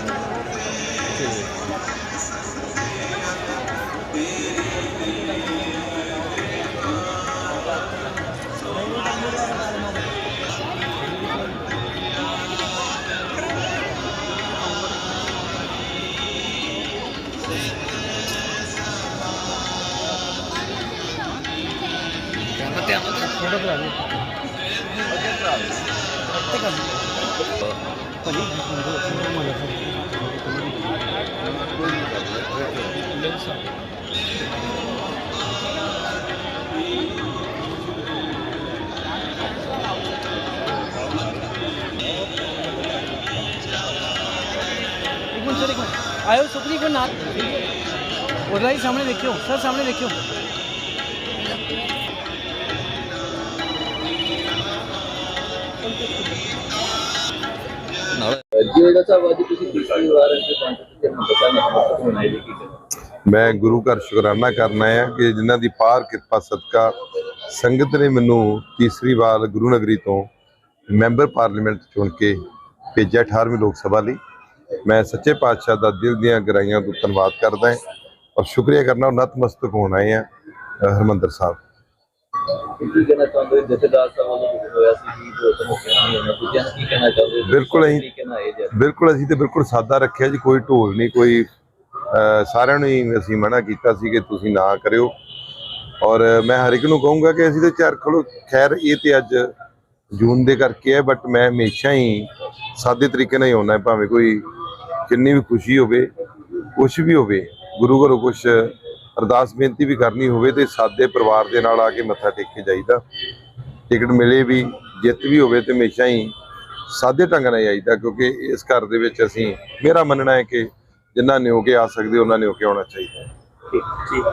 Ano ba 'yan? Ano ba 'yan? ਇੱਕ minute sir ਆਇਓ ਸੁਪਰੀ ਕੋ ਨਾਲ ਉਹਦਾ ਹੀ ਸਾਹਮਣੇ ਦੇਖਿਓ ਸਰ ਸਾਹਮਣੇ ਦੇਖਿਓ ਨਾਲ ਜਿਹੜਾ ਸਾਹਿਬ ਅੱਜ ਤੁਸੀਂ ਤੀਸਰੀ ਵਾਰ ਇੱਥੇ ਪਹੁੰਚੇ ਤੇ ਪਤਾ ਨਹੀਂ ਮਤਲਬ ਹੋਣਾ ਕੀ ਮੈਂ ਗੁਰੂ ਘਰ ਸ਼ੁਕਰਾਨਾ ਕਰਨਾ ਹੈ ਕਿ ਜਿਨ੍ਹਾਂ ਦੀ ਪਾਰ ਕਿਰਪਾ ਸਦਕਾ ਸੰਗਤ ਨੇ ਮੈਨੂੰ ਤੀਸਰੀ ਵਾਰ ਗੁਰੂ ਨਗਰੀ ਤੋਂ ਮੈਂਬਰ ਪਾਰਲੀਮੈਂਟ ਚੁਣ ਕੇ ਭੇਜਿਆ 18ਵੀਂ ਲੋਕ ਸਭਾ ਲਈ। ਮੈਂ ਸੱਚੇ ਪਾਤਸ਼ਾਹ ਦਾ ਦਿਲ ਦੀਆਂ ਗਰਾਈਆਂ ਤੋਂ ਧੰਨਵਾਦ ਕਰਦਾ ਹਾਂ ਔਰ ਸ਼ੁਕਰੀਆ ਕਰਨਾ ਔਰ ਨਤਮਸਤਕ ਹੋਣਾ ਹੈ ਹਰਮੰਦਰ ਸਾਹਿਬ। ਕੀ ਕਹਿਣਾ ਚਾਹੁੰਦੇ ਹੋ ਜਥੇਦਾਰ ਸਾਹਿਬ ਵੱਲੋਂ ਹੋਇਆ ਸੀ ਕਿ ਦੋ ਤਿੰਨ ਨਹੀਂ ਹੋਣਾ ਦੂਜਿਆਂ ਨੂੰ ਕੀ ਕਹਿਣਾ ਚਾਹੁੰਦੇ ਹੋ? ਬਿਲਕੁਲ ਅਸੀਂ- ਬਿਲਕੁਲ ਅਸੀਂ ਤੇ ਬਿਲਕੁਲ ਸਾਦਾ ਰੱਖਿਆ ਜੀ ਕੋਈ ਢੋਲ ਨਹੀਂ ਕੋਈ ਸਾਰਿਆਂ ਨੂੰ ਹੀ ਅਸੀਂ ਮਨਾ ਕੀਤਾ ਸੀ ਕਿ ਤੁਸੀਂ ਨਾ ਕਰਿਓ ਔਰ ਮੈਂ ਹਰ ਇੱਕ ਨੂੰ ਕਹੂੰਗਾ ਕਿ ਅਸੀਂ ਤੇ ਚਾਰ ਖਲੋ ਖੈਰ ਇਹ ਤੇ ਅੱਜ ਜੂਨ ਦੇ ਕਰਕੇ ਹੈ ਬਟ ਮੈਂ ਹਮੇਸ਼ਾ ਹੀ ਸਾਦੇ ਤਰੀਕੇ ਨਾਲ ਹੀ ਆਉਣਾ ਹੈ ਭਾਵੇਂ ਕੋਈ ਕਿੰਨੀ ਵੀ ਖੁਸ਼ੀ ਹੋਵੇ ਕੁਛ ਵੀ ਹੋਵੇ ਗੁਰੂ ਘਰੋਂ ਕੁਛ ਅਰਦਾਸ ਬੇਨਤੀ ਵੀ ਕਰਨੀ ਹੋਵੇ ਤੇ ਸਾਦੇ ਪਰਿਵਾਰ ਦੇ ਨਾਲ ਆ ਕੇ ਮੱਥਾ ਟੇਕ ਕੇ ਜਾਈਦਾ। ਟਿਕਟ ਮਿਲੇ ਵੀ, ਜਿੱਤ ਵੀ ਹੋਵੇ ਤੇ ਹਮੇਸ਼ਾ ਹੀ ਸਾਦੇ ਢੰਗ ਨਾਲ ਆਈਦਾ ਕਿਉਂਕਿ ਇਸ ਘਰ ਦੇ ਵਿੱਚ ਅਸੀਂ, ਮੇਰਾ ਮੰਨਣਾ ਹੈ ਕਿ ਜਿਨ੍ਹਾਂ ਨੇ ਹੋ ਕੇ ਆ ਸਕਦੇ, ਉਹਨਾਂ ਨੇ ਹੋ ਕੇ ਆਉਣਾ ਚਾਹੀਦਾ ਠੀਕ ਠੀਕ।